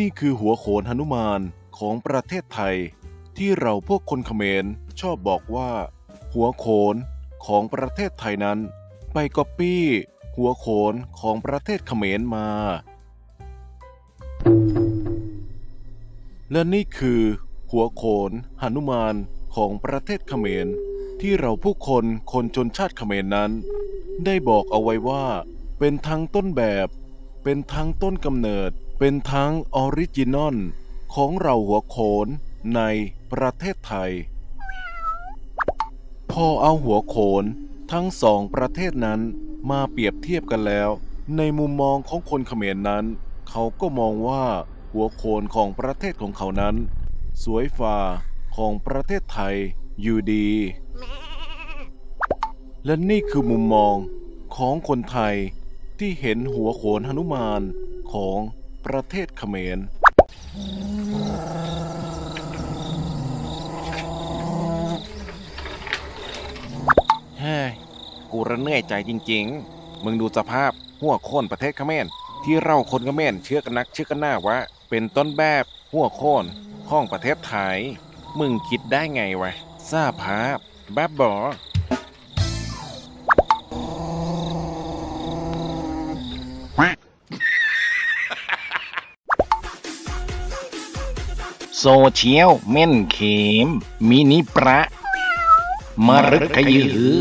นี่คือหัวโขนหนุมานของประเทศไทย ที่เราพวกคนเขมรชอบบอกว่า หัวโขนของประเทศไทยนั้น ไปก๊อปปี้หัวโขนของประเทศเขมรมา และนี่คือ หัวโขนหนุมานของประเทศเขมร ที่เราผู้คนคนชนชาติเขมรนั้น ได้บอกเอาไว้ว่า เป็นทั้งต้นแบบ เป็นทั้งต้นกำเนิด เป็นทั้งออริจินอลของเราหัวโขนในประเทศไทย พอเอาหัวโขนทั้งสองประเทศนั้นมาเปรียบเทียบกันแล้ว ในมุมมองของคนเขมรนั้น เขาก็มองว่าหัวโขนของประเทศของเขานั้น สวยฝ่าของประเทศไทยอยู่ดี และนี่คือมุมมองของคนไทย ที่เห็นหัวโขนหนุมานของประเทศเขมร เฮ้ย กูระเหนื่อยใจจริงๆ มึงดูสภาพหัวโคนประเทศเขมรที่เราคนเขมรเชื่อกันนักเชื่อกันหน้าว่าเป็นต้นแบบหัวโคนของประเทศไทย มึงคิดได้ไงวะทราภาพแบบบอ โซเชียลเม่นเขม มินิประมรึกขยือ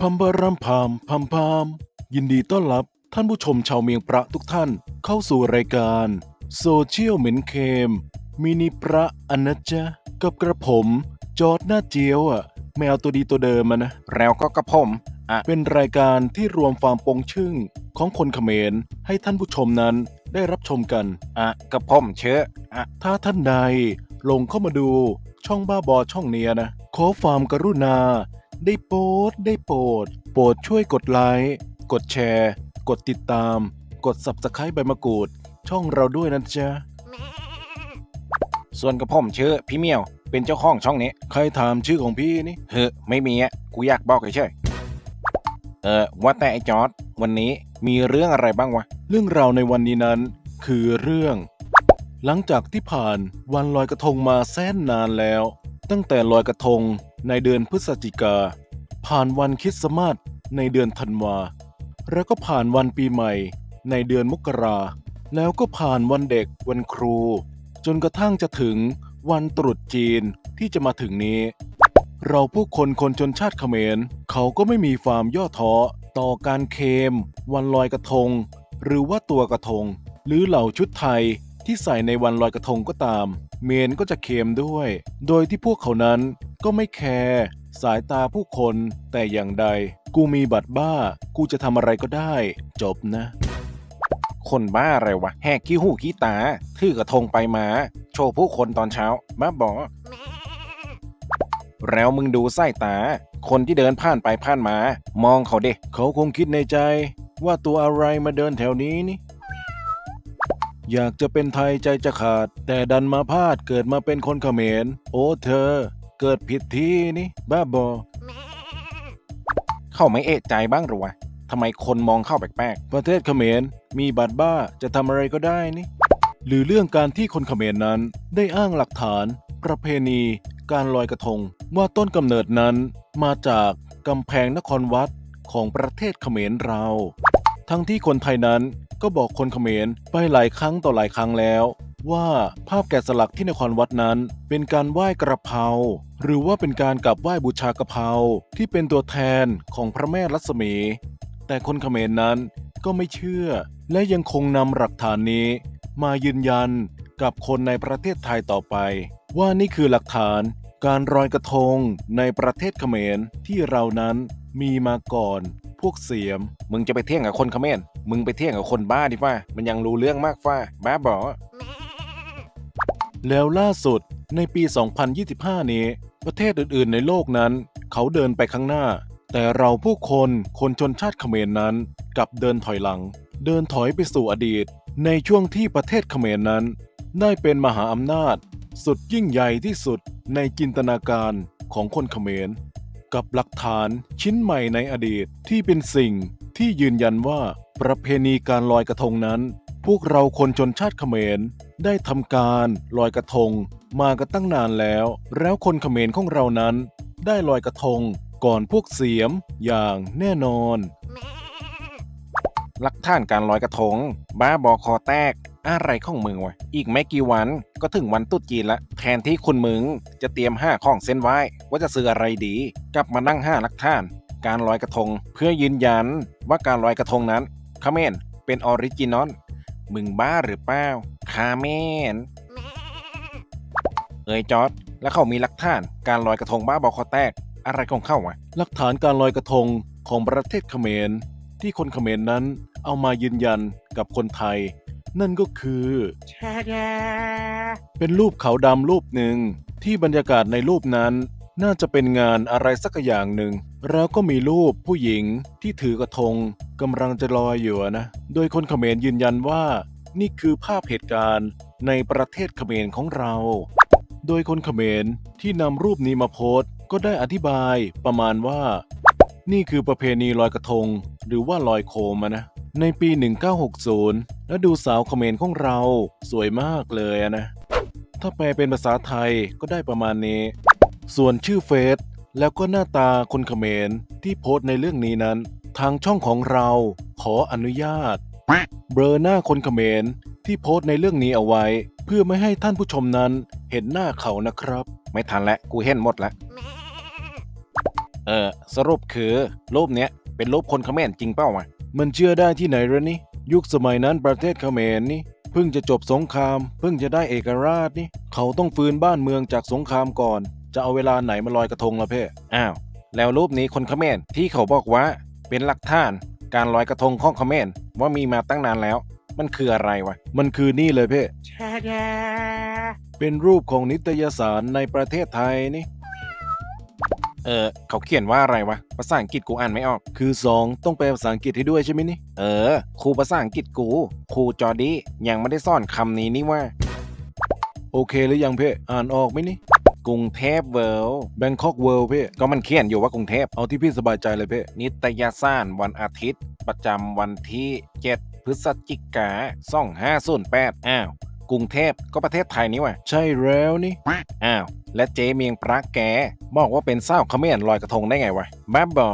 พัมบารัมพามพัมพาม ยินดีต้อนรับท่านผู้ชมชาวเมียงประทุกท่านเข้าสู่รายการโซเชียลเหม็นเคม มินิประอันนะจ๊ะกับกระผม จอร์ดหน้าเจียวอะ แมวตัวดีตัวเดิมอะนะ แล้วก็กระผมอะ เป็นรายการที่รวมความปงชึ่งของคนเขมรให้ท่านผู้ชมนั้นได้รับชมกันอะกระผมเชื้ออะถ้าท่านใดลงเข้ามาดูช่องบ้าบอช่องเนี้ยนะ ขอความกรุณา ได้โปรดได้โปรด โปรดช่วยกดไลค์กดแชร์ กดติดตาม กด subscribe ใบมะกรูด ช่องเราด้วยนะจ๊ะ ส่วนกระผมเชื้อพี่เมียว เป็นเจ้าของช่องนี้ ใครถามชื่อของพี่นี่เฮ้อไม่มีอะกูอยากบอกเฉยๆ เออว่าแต่ไอ้จอร์ดวันนี้มีเรื่องอะไรบ้างวะ เรื่องราวในวันนี้นั้น คือเรื่อง หลังจากที่ผ่านวันลอยกระทงมาแสนนานแล้ว ตั้งแต่ลอยกระทงในเดือนพฤศจิกา ผ่านวันคริสต์มาสในเดือนธันวา แล้วก็ผ่านวันปีใหม่ ในเดือนมกรา แล้วก็ผ่านวันเด็กวันครู จนกระทั่งจะถึงวันตรุษจีนที่จะมาถึงนี้ เราผู้คนคนชนชาติเขมร เขาก็ไม่มีความย่อท้อต่อการเคม วันลอยกระทง หรือว่าตัวกระทง หรือเหล่าชุดไทยที่ใส่ในวันลอยกระทงก็ตาม เมนก็จะเคมด้วย โดยที่พวกเขานั้นก็ไม่แคร์สายตาผู้คนแต่อย่างใด กูมีบัตรบ้า กูจะทำอะไรก็ได้ จบนะ คนบ้าอะไรวะแหกขี้หูขี้ตาถือกระทงไปมา โชว์ผู้คนตอนเช้าบ้าบอ แล้วมึงดูสายตา คนที่เดินผ่านไปผ่านมา มองเขาเด็เขาคงคิดในใจ ว่าตัวอะไรมาเดินแถวนี้นี่ อยากจะเป็นไทยใจจะขาด แต่ดันมาพลาดเกิดมาเป็นคนเขมร โอ้เธอ เกิดผิดที่นี่ บ้าบอ เข้าไม่เอะใจบ้างหรอวะทำไมคนมองเข้าแปลกประเทศเขมร มีบัตรบ้าจะทำอะไรก็ได้นี่ หรือเรื่องการที่คนเขมรนั้นได้อ้างหลักฐาน ประเพณี การลอยกระทงว่าต้นกำเนิดนั้นมาจากกำแพงนครวัดของประเทศเขมรเรา ทั้งที่คนไทยนั้นก็บอกคนเขมรไปหลายครั้งต่อหลายครั้งแล้ว ว่าภาพแกะสลักที่นครวัดนั้นเป็นการไหว้กระเพราหรือว่าเป็นการกราบไหว้บูชากระเพราที่เป็นตัวแทนของพระแม่รัศมี แต่คนเขมรนั้นก็ไม่เชื่อ และยังคงนำหลักฐานนี้ มายืนยันกับคนในประเทศไทยต่อไป ว่านี่คือหลักฐานการรอยกระทงในประเทศเขมรที่เรานั้นมีมาก่อนพวกเสียม มึงจะไปเที่ยงกับคนเขมรมึงไปเที่ยงกับคนบ้าดิฟ้ามันยังรู้เรื่องมากฟ้าบ้าบอแล้วล่าสุดในปี 2025 นี้ ประเทศอื่น ๆ ในโลกนั้น เขาเดินไปข้างหน้า แต่เราผู้คนคนชนชาติเขมรนั้นกลับเดินถอยหลัง เดินถอยไปสู่อดีต ในช่วงที่ประเทศเขมรนั้น ได้เป็นมหาอำนาจ สุดยิ่งใหญ่ที่สุดในจินตนาการของคนเขมร กับหลักฐานชิ้นใหม่ในอดีตที่เป็นสิ่งที่ยืนยันว่าประเพณีการลอยกระทงนั้น พวกเราคนชนชาติเขมร ได้ทำการลอยกระทงมากันตั้งนานแล้ว แล้วคนเขมรของเรานั้น ได้ลอยกระทงก่อนพวกเสียมอย่างแน่นอนหลักฐานการลอยกระทง บ้าบอคอแตก อะไรของมึงวะ อีกไม่กี่วันก็ถึงวันตรุษจีนละ แทนที่คุณมึงจะเตรียมห้าของเส้นไหว้ ว่าจะซื้ออะไรดี กลับมานั่งห้าหลักฐาน การลอยกระทง เพื่อยืนยันว่าการลอยกระทงนั้นคาเมนเป็นออริจินอล มึงบ้าหรือเปล่าคาเมนเอ้ยจอร์ดแล้วเขามีหลักฐานการลอยกระทงบ้าบอคอแตก อะไรของเขาวะหลักฐานการลอยกระทงของประเทศเขมร ที่คนเขมรนั้นเอามายืนยันกับคนไทย นั่นก็คือ เป็นรูปขาวดำรูปหนึ่ง ที่บรรยากาศในรูปนั้น น่าจะเป็นงานอะไรสักอย่างหนึ่ง แล้วก็มีรูปผู้หญิงที่ถือกระทงกำลังจะลอยอยู่อะนะ โดยคนเขมรยืนยันว่า นี่คือภาพเหตุการณ์ในประเทศเขมรของเรา โดยคนเขมรที่นำรูปนี้มาโพสต์ ก็ได้อธิบายประมาณว่า นี่คือประเพณีลอยกระทง หรือว่าลอยโคมอะนะ ในปี 1960 แล้วดูสาวเขมรของเรา สวยมากเลยนะ ถ้าแปลเป็นภาษาไทยก็ได้ประมาณนี้ ส่วนชื่อเฟซแล้วก็หน้าตาคนเขมรที่โพสต์ในเรื่องนี้นั้น ทางช่องของเราขออนุญาต เบลอหน้าคนเขมรที่โพสต์ในเรื่องนี้เอาไว้ เพื่อไม่ให้ท่านผู้ชมนั้นเห็นหน้าเขานะครับ ไม่ทันแล้วกูเห็นหมดแล้วเออสรุปคือรูปเนี้ยเป็นรูปคนเขมรจริงเปล่าวะ มันเชื่อได้ที่ไหนละนี่ยุคสมัยนั้นประเทศเขมรนี่เพิ่งจะจบสงคราม เพิ่งจะได้เอกราชนี่ เขาต้องฟื้นบ้านเมืองจากสงครามก่อน จะเอาเวลาไหนมาลอยกระทงละเพ่อ้าว แล้วรูปนี้คนเขมรที่เขาบอกว่า เป็นหลักฐาน การลอยกระทงของเขมรว่ามีมาตั้งนานแล้ว มันคืออะไรวะ มันคือนี่เลยเพ่เป็นรูปของนิตยสารในประเทศไทยนี่ เออเขาเขียนว่าอะไรวะ ภาษาอังกฤษกูอ่านไม่ออก คือ 2 ต้องแปลภาษาอังกฤษให้ด้วยใช่ไหมนี่ เออ ครูภาษาอังกฤษกู ครูจอร์ดี้ยังไม่ได้สอนคำนี้นี่ว่า โอเคหรือยังเพ่อ่านออกไหมนี่กรุงเทพเวิลด์แบงคอกเวิลด์เพ่ก็มันเขียนอยู่ว่ากรุงเทพ เอาที่พี่สบายใจเลยเพ่นิตยสารวันอาทิตย์ ประจำวันที่ 7 พฤศจิกา2508อ้าว รุงเทพก็ประเทศไทยนี่ว่ะใช่แล้วนี่อ้าวและเจเมียงปรากแกบอกว่าเป็นเศร้าวเขมรลอยกระทงได้ไงวะบ้าบอ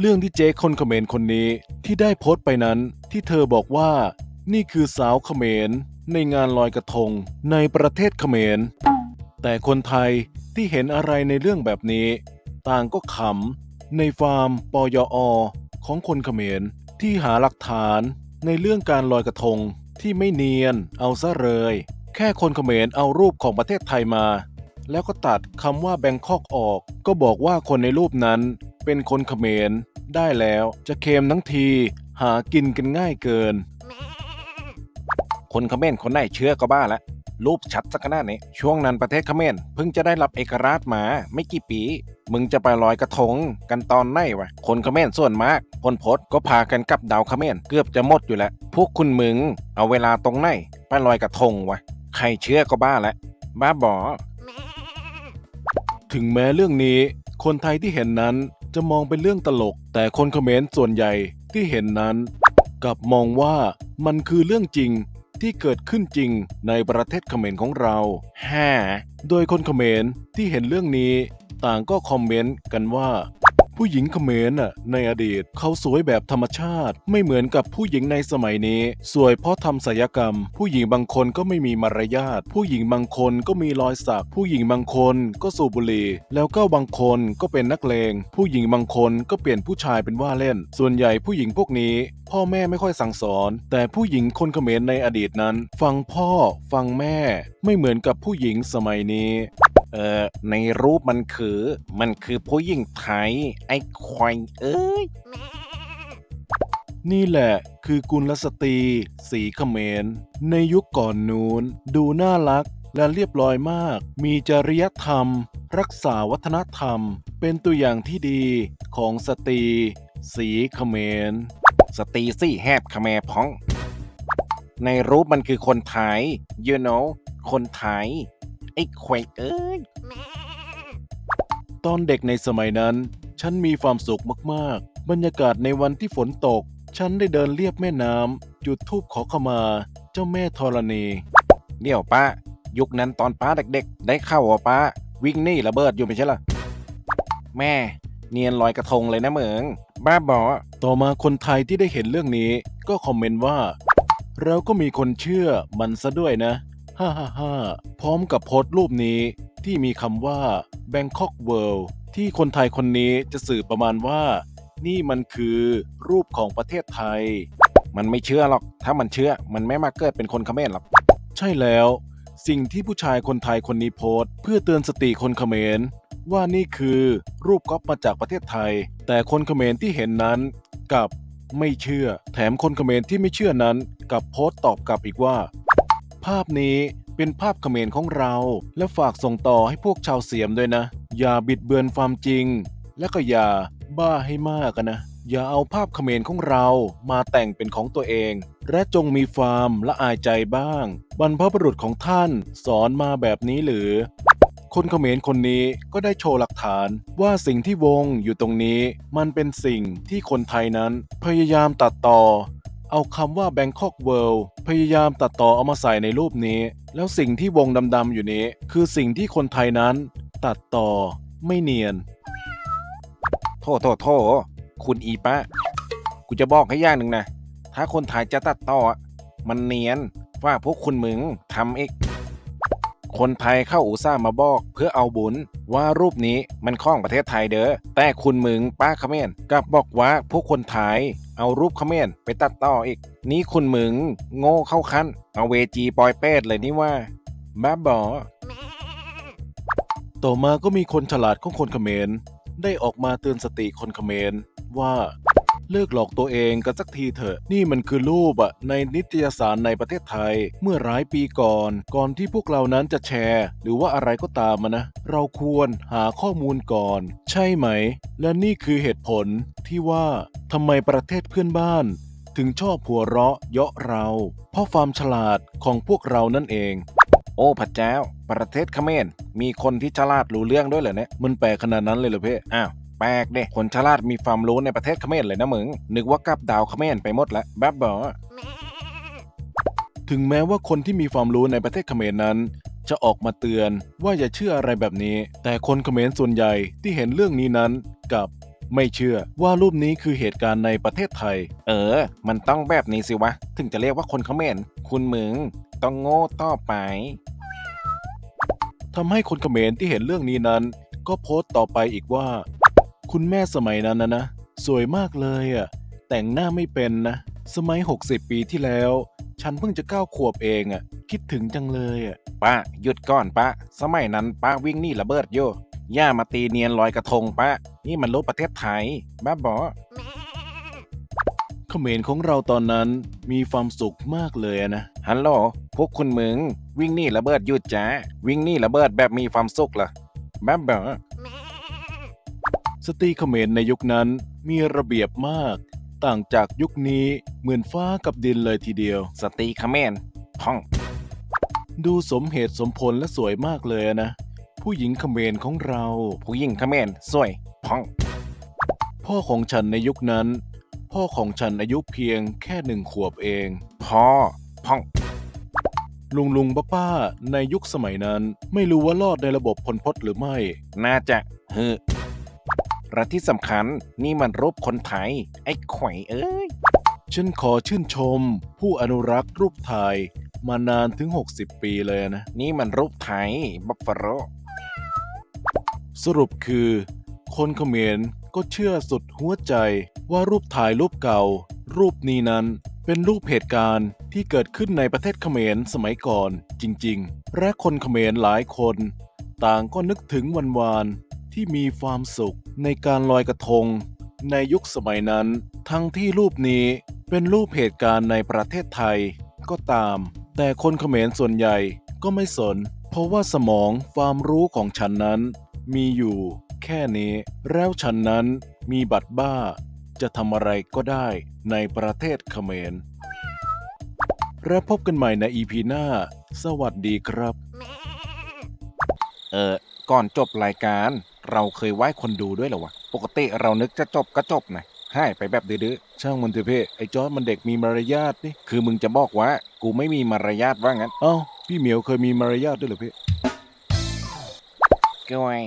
เรื่องที่เจ๊คนเขมรคนนี้ที่ได้โพสต์ไปนั้น ที่เธอบอกว่า นี่คือสาวเขมรในงานลอยกระทงในประเทศเขมร แต่คนไทยที่เห็นอะไรในเรื่องแบบนี้ ต่างก็ขำในฟาร์มปยอ ของคนเขมรที่หาหลักฐาน ในเรื่องการลอยกระทงที่ไม่เนียนเอาซะเลย แค่คนเขมรเอารูปของประเทศไทยมา แล้วก็ตัดคำว่าแบงคอกออก ก็บอกว่าคนในรูปนั้นเป็นคนเขมรได้แล้วจะเค็มทั้งทีหากินกันง่ายเกิน คนเขมรคนไหนเชื่อก็บ้าละรูปชัดสักขนาดนี้ ช่วงนั้นประเทศเขมรเพิ่งจะได้รับเอกราชมาไม่กี่ปี มึงจะไปลอยกระทงกันตอนไหนวะ คนเขมรส่วนมากพลพศก็พากันกลับดาวเขมรเกือบจะหมดอยู่แล้ว พวกคุณมึงเอาเวลาตรงไหนไปลอยกระทงวะ ใครเชื่อก็บ้าละบ้าบอ ถึงแม้เรื่องนี้ คนไทยที่เห็นนั้นจะมองเป็นเรื่องตลก แต่คนเขมรส่วนใหญ่ที่เห็นนั้น กลับมองว่ามันคือเรื่องจริง ที่เกิดขึ้นจริงในประเทศเขมรของเราห้าโดยคนเขมรที่เห็นเรื่องนี้ต่างก็คอมเมนต์กันว่า ผู้หญิงเขมรน่ะในอดีตเขาสวยแบบธรรมชาติ ไม่เหมือนกับผู้หญิงในสมัยนี้ สวยเพราะทำศัลยกรรม ผู้หญิงบางคนก็ไม่มีมารยาท ผู้หญิงบางคนก็มีรอยสัก ผู้หญิงบางคนก็สูบบุหรี่ แล้วก็บางคนก็เป็นนักเลง ผู้หญิงบางคนก็เปลี่ยนผู้ชายเป็นว่าเล่น ส่วนใหญ่ผู้หญิงพวกนี้ พ่อแม่ไม่ค่อยสั่งสอน แต่ผู้หญิงคนเขมรในอดีตนั้น ฟังพ่อ ฟังแม่ ไม่เหมือนกับผู้หญิงสมัยนี้ เออในรูปมันคือ มันคือผู้หญิงไทย ไอ้ควายเอ้ย นี่แหละคือกุลสตรี สีเขมร ในยุคก่อนนู้น ดูน่ารักและเรียบร้อยมาก มีจริยธรรม รักษาวัฒนธรรม เป็นตัวอย่างที่ดีของสตรี สีเขมร สตรีสี่แหบเขแมพ้อง ในรูปมันคือคนไทย you know คนไทย ไอ้แขวเอ้ย ตอนเด็กในสมัยนั้น ฉันมีความสุขมากๆ บรรยากาศในวันที่ฝนตก ฉันได้เดินเลียบแม่น้ำจุดธูปขอขมา เจ้าแม่ธรณี เดี๋ยวป้า ยุคนั้นตอนป้าเด็กๆ ได้เข้าว่าป้า วิ่งหนี่ระเบิดอยู่ไม่ใช่เหรอแม่ เนียนลอยกระทงเลยนะเหมือง บ้าบอ ต่อมาคนไทยที่ได้เห็นเรื่องนี้ ก็คอมเมนต์ว่า เราก็มีคนเชื่อมันซะด้วยนะ ฮ่าฮ่าฮ่าพร้อมกับโพสต์รูปนี้ที่มีคำว่า Bangkok World ที่คนไทยคนนี้จะสื่อประมาณว่า นี่มันคือรูปของประเทศไทย มันไม่เชื่อหรอก ถ้ามันเชื่อมันไม่มาเกิดเป็นคนเขมรหรอก ใช่แล้ว สิ่งที่ผู้ชายคนไทยคนนี้โพสต์ เพื่อเตือนสติคนเขมร ว่านี่คือรูปก๊อปมาจากประเทศไทย แต่คนเขมรที่เห็นนั้นกับไม่เชื่อ แถมคนเขมรที่ไม่เชื่อนั้นกับโพสต์ตอบกลับอีกว่า ภาพนี้เป็นภาพเขมรของเรา และฝากส่งต่อให้พวกชาวเสียมด้วยนะ อย่าบิดเบือนความจริง และก็อย่าบ้าให้มากนะ อย่าเอาภาพเขมรของเรามาแต่งเป็นของตัวเอง และจงมีความละอายใจบ้าง บรรพบุรุษของท่านสอนมาแบบนี้หรือ คนเขมรคนนี้ก็ได้โชว์หลักฐานว่าสิ่งที่วงอยู่ตรงนี้ มันเป็นสิ่งที่คนไทยนั้น พยายามตัดต่อ เอาคำว่า Bangkok World พยายามตัดต่อเอามาใส่ในรูปนี้ แล้วสิ่งที่วงดำๆอยู่นี้ คือสิ่งที่คนไทยนั้น ตัดต่อไม่เนียน โทษโทษโทษคุณอีป้ากูจะบอกให้อย่างหนึ่งนะ ถ้าคนไทยจะตัดต่อ มันเนียนว่าพวกคุณมึงทำเอกคนไทยเข้าอุตส่าห์มาบอกเพื่อเอาบุญว่ารูปนี้มันข้องประเทศไทยเด้อแต่คุณมึงป้าเขมรกลับบอกว่าพวกคนไทย เอารูปเขมรไปตัดต่ออีก นี่คุณมึงโง่เข้าขั้น เอาเวจีปอยเป็ดเลยนี่ว่าบ้าบอ ต่อมาก็มีคนฉลาดของคนเขมร ได้ออกมาเตือนสติคนเขมรว่า เลิกหลอกตัวเองกันสักทีเถอะ นี่มันคือรูปอะในนิตยสารในประเทศไทย เมื่อหลายปีก่อน ก่อนที่พวกเรานั้นจะแชร์ หรือว่าอะไรก็ตามอะนะ เราควรหาข้อมูลก่อน ใช่ไหม และนี่คือเหตุผลที่ว่าทำไมประเทศเพื่อนบ้าน ถึงชอบหัวเราะเยาะเรา เพราะความฉลาดของพวกเรานั่นเองโอ้พระเจ้า ประเทศเขมรมีคนที่ฉลาดรู้เรื่องด้วยเหรอเนี่ย มันแปลกขนาดนั้นเลยเหรอเพ่อ้าว แปลกเด้คนฉลาดมีความรู้ในประเทศเขมรเลยนะมึง นึกว่ากับดาวเขมรไปหมดแล้วแบบบอถึงแม้ว่าคนที่มีความรู้ในประเทศเขมรนั้น จะออกมาเตือนว่าอย่าเชื่ออะไรแบบนี้ แต่คนเขมรส่วนใหญ่ที่เห็นเรื่องนี้นั้นกับไม่เชื่อว่ารูปนี้คือเหตุการณ์ในประเทศไทย เออ มันต้องแบบนี้สิวะ ถึงจะเรียกว่าคนเขมรคุณมึงต้องโง่ต่อไปทำให้คนเขมรที่เห็นเรื่องนี้นั้น ก็โพสต์ต่อไปอีกว่า คุณแม่สมัยนั้นนะนะ สวยมากเลยอะ แต่งหน้าไม่เป็นนะ สมัย 60 ปีที่แล้ว ฉันเพิ่งจะก้าวขวบเองอะ คิดถึงจังเลยอะ ป้าหยุดก่อนป้าสมัยนั้นป้าวิ่งหนี่ระเบิดโยย่ามาตีเนียนลอยกระทงป้านี่มันรู้ประเทศไทย บ้าบอเขมรของเราตอนนั้นมีความสุขมากเลยอะนะ ฮัลโหล พวกคุณมึง วิ่งหนี่ระเบิดหยุดจ้าวิ่งหนี่ระเบิดแบบมีความสุขเหรอบ้าบอ สตรีเขมรในยุคนั้นมีระเบียบมาก ต่างจากยุคนี้เหมือนฟ้ากับดินเลยทีเดียว สตรีเขมรท่อง ดูสมเหตุสมผลและสวยมากเลยอะนะ ผู้หญิงเขมรของเรา ผู้หญิงเขมรสวยพ่อง พ่อของฉันในยุคนั้น พ่อของฉันอายุเพียงแค่หนึ่งขวบเอง พ่อพ่องลุงลุงป้าป้าในยุคสมัยนั้น ไม่รู้ว่ารอดในระบบพลพศหรือไม่ น่าจะเฮ้อ และที่สำคัญนี่มันรูปคนไทย ไอ้ไข่เอ้ย ฉันขอชื่นชม ผู้อนุรักษ์รูปถ่ายมานานถึง 60 ปีเลยนะ นี่มันรูปไทย บัฟฟาโลสรุปคือ คนเขมรก็เชื่อสุดหัวใจว่ารูปถ่ายรูปเก่า รูปนี้นั้นเป็นรูปเหตุการณ์ที่เกิดขึ้นในประเทศเขมรสมัยก่อนจริง ๆ และคนเขมรหลายคน ต่างก็นึกถึงวันวานที่มีความสุข ในการลอยกระทง ในยุคสมัยนั้น ทั้งที่รูปนี้เป็นรูปเหตุการณ์ในประเทศไทยก็ตาม แต่คนเขมรส่วนใหญ่ก็ไม่สน เพราะว่าสมองความรู้ของฉันนั้น มีอยู่แค่นี้ แล้วฉันนั้นมีบัตรบ้า จะทำอะไรก็ได้ในประเทศเขมร และพบกันใหม่ในอีพีหน้า สวัสดีครับ เออ ก่อนจบรายการ เราเคยไหว้คนดูด้วยเหรอวะ ปกติเรานึกจะจบก็จบนะให้ไปแบบดื้อช่างมันเถอะเพ่ไอ้จอร์ดมันเด็กมีมารยาทนี่ คือมึงจะบอกว่า กูไม่มีมารยาทว่างั้น เอ้าพี่เหมียวเคยมีมารยาทด้วยเหรอเพ่ก้อย